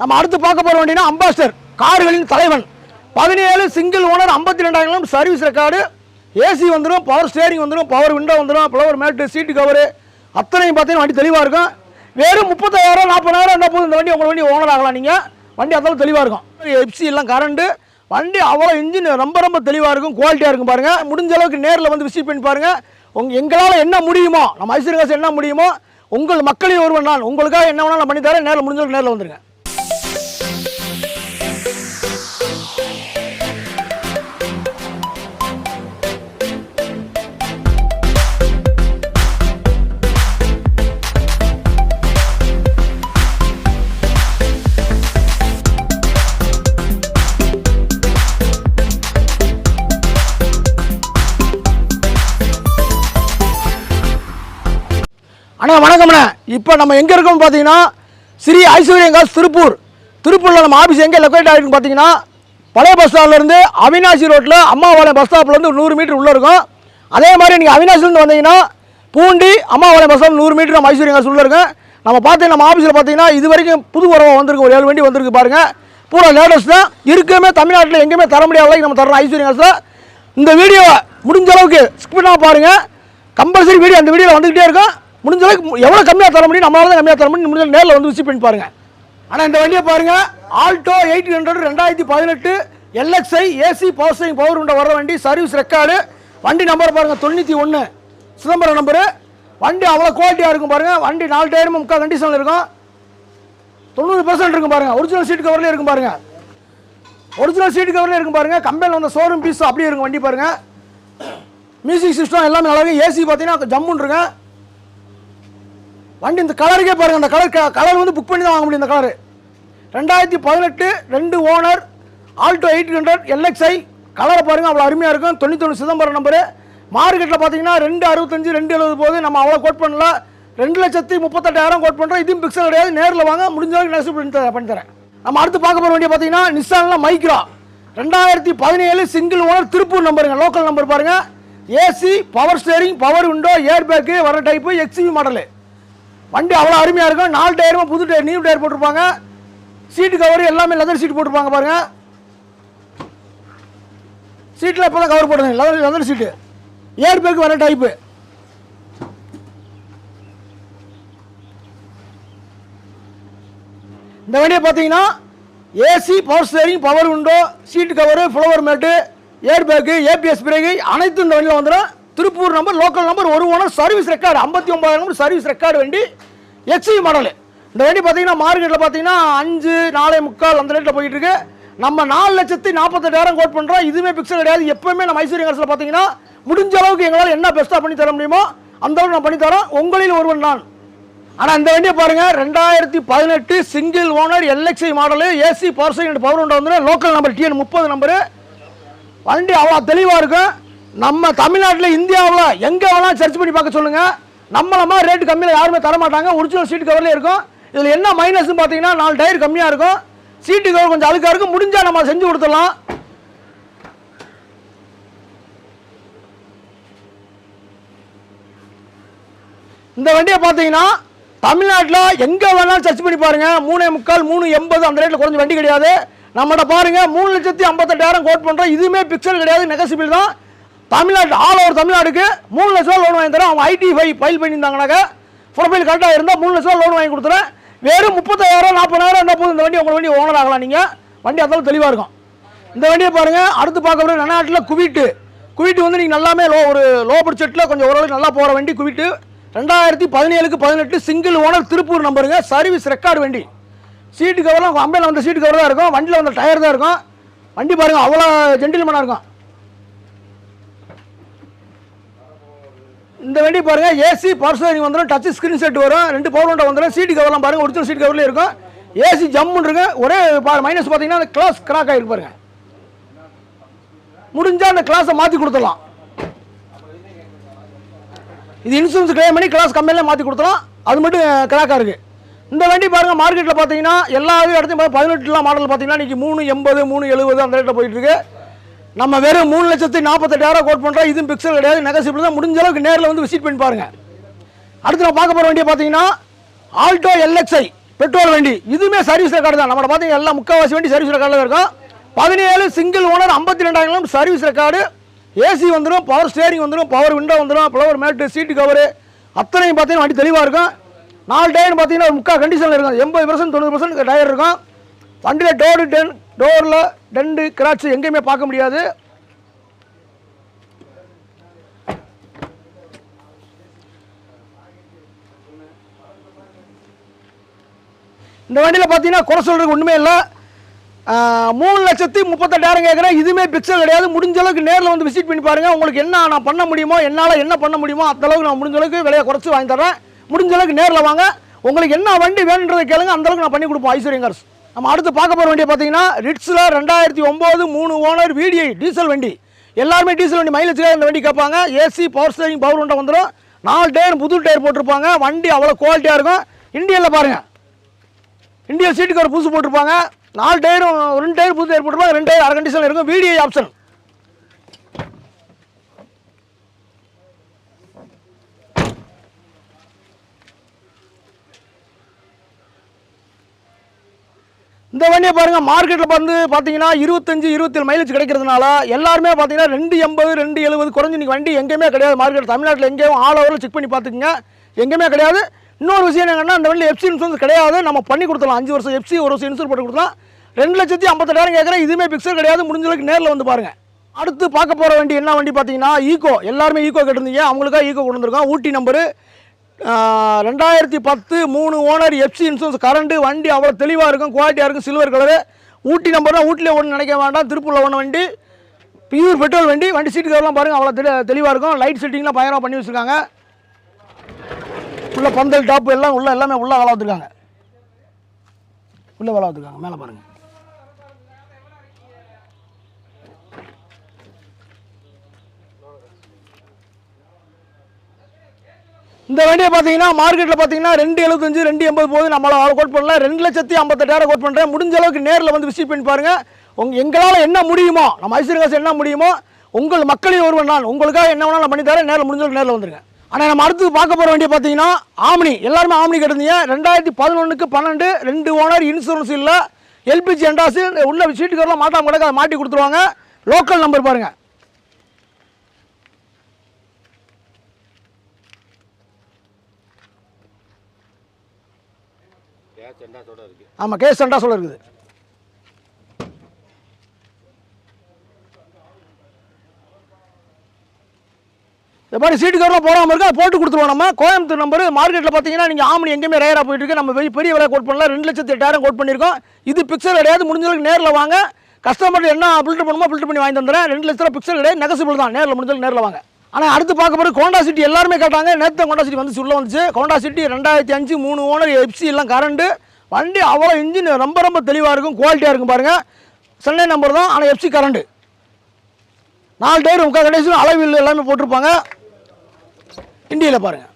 நம்ம அடுத்து பார்க்க போகிற வண்டினா அம்பாஸ்டர் கார்களின் தலைவன். பதினேழு சிங்கிள் ஓனர் ஐம்பத்தி ரெண்டாயிரம் சர்வீஸ் ரெக்கார்டு ஏசி வந்துடும் பவர் ஸ்டேரிங் வந்துடும் பவர் விண்டோ வந்துடும் ஃப்ளவர் மேட்டு சீட்டு கவரு அத்தனையும் பார்த்தீங்கன்னா வண்டி தெளிவாக இருக்கும். வெறும் முப்பத்தாயிரம் நாற்பதாயிரம் என்ன போதும் இந்த வண்டி உங்கள் வண்டி ஓனர் ஆகலாம் நீங்கள் வண்டி அந்தளவு தெளிவாக இருக்கும். எப்சி எல்லாம் கரண்ட்டு வண்டி அவ்வளோ இன்ஜின் ரொம்ப ரொம்ப தெளிவாக இருக்கும் குவாலிட்டியாக இருக்கும் பாருங்கள் முடிஞ்ச அளவுக்கு நேரில் வந்து விசிட் பண்ணி பாருங்கள் உங்கள் எங்களால் என்ன முடியுமோ நம்ம ஐஸ்வர்யாஸ் என்ன முடியுமோ உங்கள் மக்களையும் ஒருவன் நான். உங்களுக்காக என்ன வேணாலும் பண்ணி தரேன். நேரில் முடிஞ்சளவுக்கு நேரில் வந்துருங்க. வணக்கம்ண்ணே இப்போ நம்ம எங்கே இருக்கோம்னு பார்த்தீங்கன்னா ஸ்ரீ ஐஸ்வர்யங்காஸ் திருப்பூர். திருப்பூரில் நம்ம ஆஃபீஸ் எங்கே லொக்கேட் ஆகிருக்குன்னு பார்த்தீங்கன்னா பழைய பஸ் ஸ்டாண்ட்லேருந்து அவினாசி ரோட்டில் அம்மாவாளையம் பஸ் ஸ்டாப்லேருந்து நூறு மீட்டர் உள்ளே இருக்கும். அதே மாதிரி நீங்கள் அவினாசிலேருந்து வந்தீங்கன்னா பூண்டி அம்மாவாளையம் பஸ் ஸ்டாப் நூறு மீட்டர் நம்ம ஐஸ்வர்யங்காஸ் உள்ளே இருக்கும். நம்ம பார்த்து நம்ம ஆஃபீஸில் பார்த்தீங்கன்னா இது வரைக்கும் புது உறவு வந்திருக்கு ஒரு ஏழு வண்டி வந்திருக்கு பாருங்கள் பூரா லேட்டஸ்ட் தான். இருக்கவே தமிழ்நாட்டில் எங்கேயுமே தர முடியாத அளவுக்கு நம்ம தரோம் ஐஸ்வர்யங்காஸில் இந்த வீடியோவை முடிஞ்ச அளவுக்கு ஸ்கிப் பண்ணால் பாருங்கள் கம்பல்சரி வீடியோ அந்த வீடியோவில் வந்துக்கிட்டே இருக்கும். முடிஞ்ச அளவுக்கு எவ்வளோ கம்மியாக தர முடியும் நம்மளால தான் கம்மியாக தர முடியும். முடிஞ்ச நேரில் வந்து விசிட் பண்ணி பாருங்கள் ஆனால் இந்த வண்டியை பாருங்கள் ஆல்டோ எயிட் ஹண்ட்ரட் ரெண்டாயிரத்தி பதினெட்டு LXI AC power steering power உண்ட வர வண்டி சர்வீஸ் ரெக்கார்டு வண்டி நம்பர் பாருங்கள் தொண்ணூற்றி ஒன்று சிதம்பரம் நம்பரு வண்டி அவ்வளோ குவாலிட்டியாக இருக்கும் பாருங்க. வண்டி நாலு டயரும் முக்கால் கண்டிஷனில் இருக்கும். தொண்ணூறு பர்சன்ட் இருக்கும் பாருங்க. ஒரிஜினல் சீட் கவர்லேயே இருக்கும் பாருங்கள் ஒரிஜினல் சீட் கவர்லேயே இருக்கும் பாருங்கள் கம்பெனியில் வந்த ஷோரூம் பீஸ் அப்படியே இருக்கும் வண்டி பாருங்கள் மியூசிக் சிஸ்டம் எல்லாமே நல்லா ஏசி பார்த்தீங்கன்னா ஜம்முன்னு இருங்க வண்டி இந்த கலருக்கே பாருங்கள் அந்த கலர் கலர் வந்து புக் பண்ணி தான் வாங்க முடியும் இந்த கலர் ரெண்டாயிரத்தி பதினெட்டு ரெண்டு owner Alto eight hundred LXI கலரை பாருங்கள் அவ்வளோ அருமையாக இருக்கும். தொண்ணூத்தொன்று சிதம்பரம் நம்பரு மார்க்கெட்டில் பார்த்தீங்கன்னா ரெண்டு அறுபத்தஞ்சு ரெண்டு எழுபது போது நம்ம அவ்வளோ கோட் பண்ணல. ரெண்டு லட்சத்தி முப்பத்தெட்டாயிரம் கோட் பண்ணுறோம் இதுவும் பிக்சல் கிடையாது. நேரில் வாங்க முடிஞ்ச அளவுக்கு நெக்ஸ்ட் பண்ணி தரேன் பண்ணி தரேன். நம்ம அடுத்து பார்க்க போகிற வண்டியை பார்த்தீங்கன்னா நிஸ்ஸானில் மைக்ரா ரெண்டாயிரத்தி பதினேழு சிங்கிள் ஓனர் திருப்பூர் நம்பருங்க லோக்கல் நம்பர் பாருங்கள் AC power steering power window air bag வர டைப்பு எக்ஸிவி மாடலு வண்டி அவ்வளோ அருமையாக இருக்கும். நாலு டயருமே புது டயர் நியூ டயர் போட்டிருப்பாங்க. சீட்டு கவர் எல்லாமே லெதர் சீட் போட்டிருப்பாங்க பாருங்க. சீட்டில் இப்போ தான் கவர் போடுங்க leather leather seat air bag வர டைப்பு இந்த வண்டியை பார்த்தீங்கன்னா AC power steering power window seat cover floor mat air bag ABS brake அனைத்தும் இந்த வண்டியில் வந்துடும் திருப்பூர் நம்பர் லோக்கல் நம்பர் ஒரு ஓனர் சர்வீஸ் ரெக்கார்டு ஐம்பத்தி ஒன்பதாயிரம் நம்பர் சர்வீஸ் ரெக்கார்டு வண்டி எச்சி மாடல் இந்த வண்டி பார்த்தீங்கன்னா மார்க்கெட்டில் பார்த்தீங்கன்னா அஞ்சு நாலே முக்கால் அந்த ரேட்டில் போயிட்டு இருக்கு நம்ம நாலு லட்சத்தி நாற்பத்தெட்டாயிரம் கோட் பண்ணுறோம் இதுவுமே பிக்சல் கிடையாது. எப்பவுமே நம்ம மைசூர் காசில் பார்த்தீங்கன்னா முடிஞ்ச அளவுக்கு எங்களால் என்ன பெஸ்ட்டாக பண்ணி தர முடியுமோ அந்த அளவுக்கு நான் பண்ணி தரோம் உங்களில் ஒருவன் நான். ஆனால் இந்த வண்டியை பாருங்கள் ரெண்டாயிரத்தி பதினெட்டு single owner LXI model AC power side power ஒன்று வந்து லோக்கல் நம்பர் டிஎன் முப்பது நம்பரு வண்டி அவ்வளோ தெளிவாக இருக்கும். நம்ம தமிழ்நாட்டில் இந்தியாவில் எங்கே வேணாலும் சர்ச் பண்ணி பார்க்க சொல்லுங்கள் நம்மளமாக ரேட்டு கம்மியில் யாருமே தர மாட்டாங்க. ஒரிஜினல் சீட்டு கவர்லேயே இருக்கும். இதில் என்ன மைனஸ்னு பார்த்தீங்கன்னா நாலு டயர் கம்மியாக இருக்கும். சீட்டு கவர் கொஞ்சம் அழுக்காக இருக்கும். முடிஞ்சால் நம்ம செஞ்சு கொடுத்துடலாம். இந்த வண்டியை பார்த்தீங்கன்னா தமிழ்நாட்டில் எங்கே வேணாலும் சர்ச் பண்ணி பாருங்கள் மூணே முக்கால் மூணு எண்பது அந்த ரேட்டில் குறைஞ்ச வண்டி கிடையாது. நம்மகிட்ட பாருங்க. மூணு லட்சத்தி ஐம்பத்தெட்டாயிரம் கோட் பண்ணுறோம் இதுவுமே பிக்சல் கிடையாது. நெகசிபிள் தான். தமிழ்நாட்டு ஆல் ஓவர் தமிழ்நாடுக்கு மூணு லட்ச ரூபா லோன் வாங்கி தரேன். அவங்க ஐடி ஃபை ஃபைல் பண்ணியிருந்தாங்கனாக்கா ப்ரொஃபைல் கரெக்டாக இருந்தால் மூணு லட்ச ரூபா லோன் வாங்கி கொடுத்துறேன். வெறும் முப்பத்தாயிரம் நாற்பதாயிரம் என்ன போதும் இந்த வண்டி உங்கள் வண்டி ஓனர் ஆகலாம் நீங்கள் வண்டி அந்தளவு தெளிவாக இருக்கும். இந்த வண்டியை பாருங்கள் அடுத்து பார்க்க போகிற நாட்டில் குவிட்டு. குவிட்டு வந்து நீங்கள் நல்லாமே லோ ஒரு லோ பட்ஜெட்டில் கொஞ்சம் ஓரளவுக்கு நல்லா போகிற வண்டி குவிட்டு. ரெண்டாயிரத்தி பதினேழுக்கு பதினெட்டு சிங்கிள் ஓனர் திருப்பூர் நம்பருங்க சர்வீஸ் ரெக்கார்டு வண்டி. சீட்டு கவர்லாம் கம்பெனியில் வந்த சீட்டு கவர் தான் இருக்கும். வண்டியில் வந்த டயர் தான் இருக்கும். வண்டி பாருங்கள் அவ்வளோ ஜென்டில்மனாக இருக்கும். இந்த வண்டி பாருங்கள் ஏசி பர்சனிங் வந்துடும் டச் ஸ்க்ரீன் செட் வரும். ரெண்டு பவர் ஒன்றை வந்துடும் சீட்டு கவர்லாம் பாருங்கள் ஒரிஜினல் சீட் கவர்லேயே இருக்கும். ஏசி ஜம்முன்னு இருக்கு. ஒரே மைனஸ் பார்த்தீங்கன்னா அந்த கிளாஸ் கிராக் ஆகிருக்கு பாருங்கள் முடிஞ்சால் அந்த கிளாஸை மாற்றி கொடுத்துடலாம். இது இன்சூரன்ஸ் கிளைம் பண்ணி கிளாஸ் கம்பெனியில் மாற்றி கொடுத்துடலாம். அது மட்டும் கிராக்காக இருக்குது இந்த வண்டி பாருங்கள் மார்க்கெட்டில் பார்த்தீங்கன்னா எல்லா இடத்தையும் பதினெட்டுலாம் மாடல் பார்த்தீங்கன்னா இன்றைக்கி மூணு எண்பது மூணு எழுபது அந்த ரேட்டில் போயிட்டுருக்கு நம்ம வெறும் மூணு லட்சத்தி நாற்பத்தெட்டாயிரம் கோட் பண்ணுறோம் இதுவும் பிக்சல் கிடையாது நெகசிபிள் தான். முடிஞ்ச அளவுக்கு நேரில் வந்து விசிட் பண்ணி பாருங்க. அடுத்து நான் பார்க்க போகிற வண்டியை பார்த்தீங்கன்னா ஆல்டோ எல்எக்ஸ்ஐ பெட்ரோல் வண்டி. இதுவுமே சர்வீஸ் ரெக்கார்டு தான். நம்மளை பார்த்தீங்கன்னா எல்லா முக்கால்வாசி வண்டி சர்வீஸ் ரெக்கார்டில் இருக்கும். பதினேழு சிங்கிள் ஓனர் ஐம்பத்தி ரெண்டாயிரம் சர்வீஸ் ரெக்கார்டு ஏசி வந்துடும் பவர் ஸ்டேரிங் வந்துடும் பவர் விண்டோ வந்துடும் ஃப்ளவர் மேட்டு சீட்டு கவரு அத்தனையும் பார்த்தீங்கன்னா வண்டி தெளிவாக இருக்கும். நாலு டயர்னு பார்த்தீங்கன்னா ஒரு முக்கால் கண்டிஷனில் இருக்கும். எண்பது பர்சன்ட் தொண்ணூறு பர்சன்ட் டயர் இருக்கும். வண்டியில் டோரு டென் டோரில் டண்டு கிராட்சு எங்கேயுமே பார்க்க முடியாது. இந்த வண்டியில் பார்த்தீங்கன்னா குறை சொல்கிறதுக்கு ஒன்றுமே இல்லை. மூணு லட்சத்தி முப்பத்தெட்டாயிரம் கேட்குறேன் இதுவுமே பிக்சல் கிடையாது. முடிஞ்ச அளவுக்கு நேரில் வந்து விசிட் பண்ணி பாருங்கள் உங்களுக்கு என்ன நான் பண்ண முடியுமோ என்னால் என்ன பண்ண முடியுமோ அந்தளவுக்கு நான் முடிஞ்ச அளவுக்கு விலையை குறைச்சி வாங்கி தரேன் முடிஞ்ச அளவுக்கு நேரில் வாங்க. உங்களுக்கு என்ன வண்டி வேணுன்றதை கேளுங்க. அந்தளவுக்கு நான் பண்ணி கொடுப்போம் ஐஸ்வர்யங்கர்ஸ். நம்ம அடுத்து பார்க்க போகிற வண்டியை பார்த்தீங்கன்னா ரிட்ஸில் ரெண்டாயிரத்தி ஒம்பது மூணு ஓனர் விடிஐ டீசல் வண்டி. எல்லாருமே டீசல் வண்டி மைலேஜுக்காக இந்த வண்டி கேட்பாங்க. ஏசி பவர் ஸ்டேரிங் பவர் உண்டை வந்துடும் நாலு டயர் புது டயர் போட்டிருப்பாங்க. வண்டி அவ்வளோ குவாலிட்டியாக இருக்கும். இந்தியாவில் பாருங்கள் இந்தியா சீட்டுக்கு ஒரு புதுசு போட்டிருப்பாங்க. நாலு டயரும் ரெண்டு டயர் புது டயர் போட்டிருப்பாங்க. ரெண்டு டயர் அரை கண்டிஷனில் இருக்கும். விடிஐ ஆப்ஷன் இந்த வண்டியை பாருங்கள் மார்க்கெட்டில் வந்து பார்த்தீங்கன்னா இருபத்தஞ்சி இருபத்தேழு மைலேஜ் கிடைக்கிறதுனால எல்லாருமே பார்த்தீங்கன்னா ரெண்டு எண்பது ரெண்டு எழுபது குறைஞ்சி இன்றைக்கி வண்டி எங்கேயுமே கிடையாது. மார்க்கெட் தமிழ்நாட்டில் எங்கேயும் ஆல் ஓவரில் செக் பண்ணி பார்த்துக்குங்க எங்கேயுமே கிடையாது. இன்னொரு விஷயம் என்னென்னா அந்த வண்டி எஃப்சி இன்சூரன்ஸ் கிடையாது. நம்ம பண்ணி கொடுத்துலாம் அஞ்சு வருஷம் எஃப்சி ஒரு வருஷம் இன்சூர் போட்டு கொடுத்தலாம் ரெண்டு லட்சத்தி ஐம்பத்தெட்டாயிரம் கேட்குறேன் இதுவுமே பிக்சர் கிடையாது. முடிஞ்சளவுக்கு நேரில் வந்து பாருங்கள் அடுத்து பார்க்க போகிற வண்டி என்ன வண்டி பார்த்தீங்கன்னா ஈகோ எல்லாருமே ஈகோ கேட்டிருந்தீங்க. அவங்களுக்காக ஈகோ கொண்டு வந்திருக்கோம். ஊட்டி நம்பரு ரெண்டாயிரத்தி பத்து மூணு ஓனர் எஃப்சி இன்சூரன்ஸ் கரண்ட் வண்டி அவ்வளோ தெளிவாக இருக்கும் குவாலிட்டியாக இருக்கும் சில்வர் கலரு ஊட்டி நம்பர் தான் ஊட்டியில் ஒன்று நினைக்க வேண்டாம். திருப்பூரில் ஒன்று வண்டி பியூர் பெட்ரோல் வண்டி. வண்டி சீட்டு கவர்லாம் பாருங்கள் அவ்வளோ தெளி தெளிவாக இருக்கும். லைட் செட்டிங்லாம் பயங்கரமாக பண்ணி வச்சுருக்காங்க. உள்ள பந்தல் டாப்பு எல்லாம் உள்ள எல்லாமே உள்ளே வேலை உள்ளே உள்ள வேலை மேலே பாருங்கள் இந்த வண்டியை பார்த்தீங்கன்னா மார்க்கெட்டில் பார்த்தீங்கன்னா ரெண்டு எழுபத்தஞ்சு ரெண்டு எண்பது போது நம்மளால் கோட் பண்ணலாம் ரெண்டு லட்சத்தி ஐம்பத்தெட்டாயிரம் கோட் பண்ணுறேன் முடிஞ்ச அளவுக்கு நேரில் வந்து விசிட் பண்ணி பாருங்கள் உங்கள் எங்களால் என்ன முடியுமோ நம்ம ஐஸ்வர்யகாசு என்ன முடியுமோ உங்கள் மக்களையும் ஒருவன் நான். உங்களுக்காக என்ன வேணாலும் நான் பண்ணி தரேன். நேரில் முடிஞ்சளவுக்கு நேரில் வந்துருங்க. ஆனால் நம்ம அடுத்து பார்க்க போகிற வண்டியை பார்த்தீங்கன்னா ஆம்னி. எல்லாருமே ஆம்னி கேட்டிருந்தீங்க ரெண்டாயிரத்தி பதினொன்றுக்கு பன்னெண்டு ரெண்டு ஓனர் இன்சூரன்ஸ் இல்லை. எல்பிஜி எண்டாசு உள்ள சீட்டுக்கெல்லாம் மாட்டாமல் கிடக்க அதை மாட்டி கொடுத்துருவாங்க. லோக்கல் நம்பர் பாருங்கள் கேஸ் எண்டாஸோட இருக்கு ஆமாம் கேஸ் சென்டா சொல்ல இருக்குது. இந்த மாதிரி சீட்டு கவரில் போகாமல் இருக்கா? போட்டு கொடுத்துருவோம் நம்ம. கோயம்புத்தூர் நம்பர் மார்க்கெட்டில் பார்த்தீங்கன்னா நீங்கள் ஆமணி எங்கேயுமே ரேராக போயிட்டு இருக்கு. நம்ம பெரிய பெரிய விலை கோட் பண்ணலாம். ரெண்டு லட்சத்தி எட்டாயிரம் கோட் பண்ணியிருக்கோம். இது பிக்சர் கிடையாது. முடிஞ்ச அளவுக்கு நேரில் வாங்க. கஸ்டமர் என்ன ஃபில்டர் பண்ணுமோ ஃபில்டர் பண்ணி வாங்கி தந்துடுறேன். ரெண்டு லட்ச ரூபா பிக்சல் கிடையாது. நெகசிபிள் தான். நேரில் முடிஞ்ச நேரில் வாங்க. ஆனால் அடுத்து பார்க்க போகிற கோண்டா சிட்டி எல்லாருமே கேட்டாங்க நேற்று கோண்டா சிட்டி வந்து உள்ள வந்துச்சு. கோண்டா சிட்டி ரெண்டாயிரத்தி அஞ்சு மூணு ஓனர் எஃப்சி எல்லாம் கரண்ட்டு வண்டி அவ்வளோ இன்ஜின் ரொம்ப ரொம்ப தெளிவாக இருக்கும் குவாலிட்டியாக இருக்கும் பாருங்கள் சென்னை நம்பர் தான் ஆனால் எஃப்சி கரண்ட் நாலு டயர் முக்கால் கடைசியில் அளவில் எல்லாமே போட்டிருப்பாங்க. இண்டியில் பாருங்கள்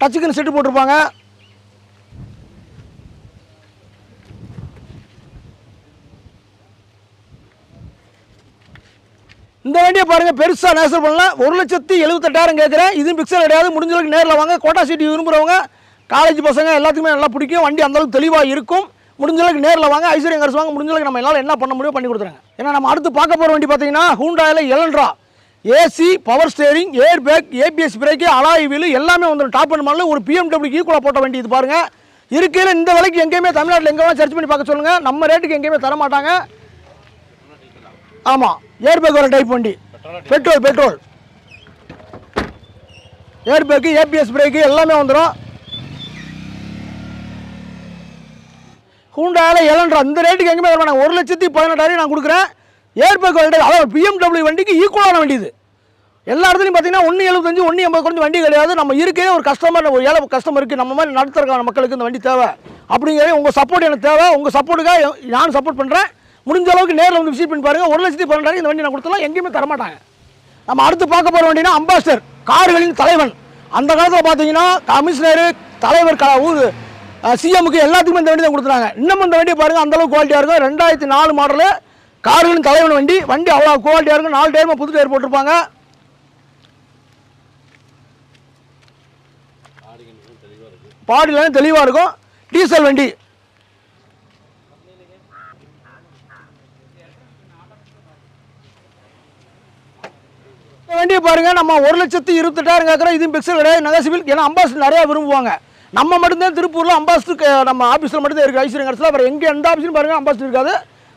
டச்சுக்குன்னு செட்டு போட்டிருப்பாங்க. இந்த வண்டியை பாருங்கள் பெருசாக நேசர் பண்ணலாம் ஒரு லட்சத்தி எழுபத்தெட்டாயிரம் கேட்குறேன் இதுவும் பிக்சல் கிடையாது முடிஞ்சளவுக்கு நேரில் வாங்க. கோட்டா சிட்டி விரும்புகிறவங்க காலேஜ் பசங்க எல்லாத்துக்குமே நல்லா பிடிக்கும். வண்டி அந்தளவுக்கு தெளிவாக இருக்கும். முடிஞ்சளவுக்கு நேரில் வாங்க. ஐஸ்வர்யம் கரசு வாங்க முடிஞ்சளவுக்கு நம்ம எல்லாம் என்ன பண்ண முடியும் பண்ணி கொடுத்துருங்க. ஏன்னா நம்ம அடுத்து பார்க்க போகிற வண்டி பார்த்தீங்கன்னா ஹூண்டாயில் Elantra AC power steering air bag ABS brake alloy wheel எல்லாமே வந்துடும் டாப் அண்ட் மாடல் ஒரு பிஎம்டபிள்யூ ஈக்குவலாக போட்ட வண்டி இது பாருங்கள் இருக்கையில் இந்த விலைக்கு எங்கேயுமே தமிழ்நாட்டில் எங்கே வேணால் சர்ச் பண்ணி பார்க்க சொல்லுங்கள் நம்ம ரேட்டுக்கு எங்கேயுமே தர மாட்டாங்க. ஆமாம் ஏர் பேக் வர டைப் வண்டி. Petrol petrol air bag ABS brake எல்லாமே வந்துடும் ஹூண்டாவில் எலன்ட்ரா இந்த ரேட்டுக்கு எங்கேயுமே தர ஒரு லட்சத்தி பதினெட்டாயிரம் நான் கொடுக்குறேன். ஏர்பேக் பேக் அதாவது பிஎம்டபிள்யூ வண்டிக்கு ஈக்குவலான வண்டி இது எல்லா இடத்துலையும் பார்த்தீங்கன்னா ஒன்று எழுபத்தஞ்சு ஒன்று எண்பது குறைஞ்ச வண்டி கிடையாது. நம்ம இருக்கே ஒரு கஸ்டமர் ஒரு ஏழை கஸ்டமருக்கு நம்ம மாதிரி நடத்துறக்கான மக்களுக்கு இந்த வண்டி தேவை. அப்படிங்கிறது உங்கள் சப்போர்ட் எனக்கு தேவை. உங்கள் சப்போர்ட்டுக்காக நான் சப்போர்ட் பண்ணுறேன் முடிஞ்ச அளவுக்கு நேரில் வந்து விசிட் பண்ணி பாருங்கள் ஒரு லட்சத்தி பன்னெண்டாயிரம் இந்த வண்டி நான் கொடுத்தலாம் எங்கேயுமே தரமாட்டாங்க. நம்ம அடுத்து பார்க்க போகிற வண்டினா அம்பாசிடர் கார்களின் தலைவன். அந்த காலத்தில் பார்த்தீங்கன்னா கமிஷனரு தலைவர் க ஊர் சிஎம்முக்கு எல்லாத்துக்குமே இந்த வண்டி தான் கொடுத்துறாங்க. இன்னும் இந்த வண்டியை பாருங்கள் அந்தளவுக்கு குவாலிட்டியாக இருக்கும். ரெண்டாயிரத்தி நாலு மாடலு கார்களின் தலைவன் வண்டி வண்டி அவ்வளோ குவாலிட்டியாக இருக்கும். நாலு டயருமே புது டயர் போட்டிருப்பாங்க. ஆடி தெளிவாக பாடிலாம் தெளிவாக இருக்கும். டீசல் வண்டி. வண்டியை பாருங்க நம்ம ஒரு லட்சத்து இருபத்தெட்டாயிரம் கேட்குறோம் இதுவும் பிக்சல் கிடையாது. சிவில் ஏன்னா அம்பாசிடர் நிறையா விரும்புவாங்க. நம்ம மட்டும்தான் திருப்பூரில் அம்பாசிடர் நம்ம ஆஃபீஸில் மட்டும்தான் இருக்குது ஐஸ்வர்யம் கடைசியில் அப்புறம் எங்கே எந்த ஆஃபீஸும் பாருங்கள் அம்பாசிடர் இருக்காது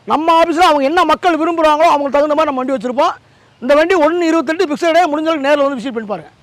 நம்ம ஆஃபீஸில் அவங்க என்ன மக்கள் விரும்புகிறாங்களோ அவங்களுக்கு தகுந்த மாதிரி நம்ம வண்டி வச்சுருப்போம். இந்த வண்டி ஒன்று இருபத்தெட்டு பிக்சல் முடிஞ்சளவுக்கு நேரில் வந்து விசிட் பண்ணி பாருங்கள்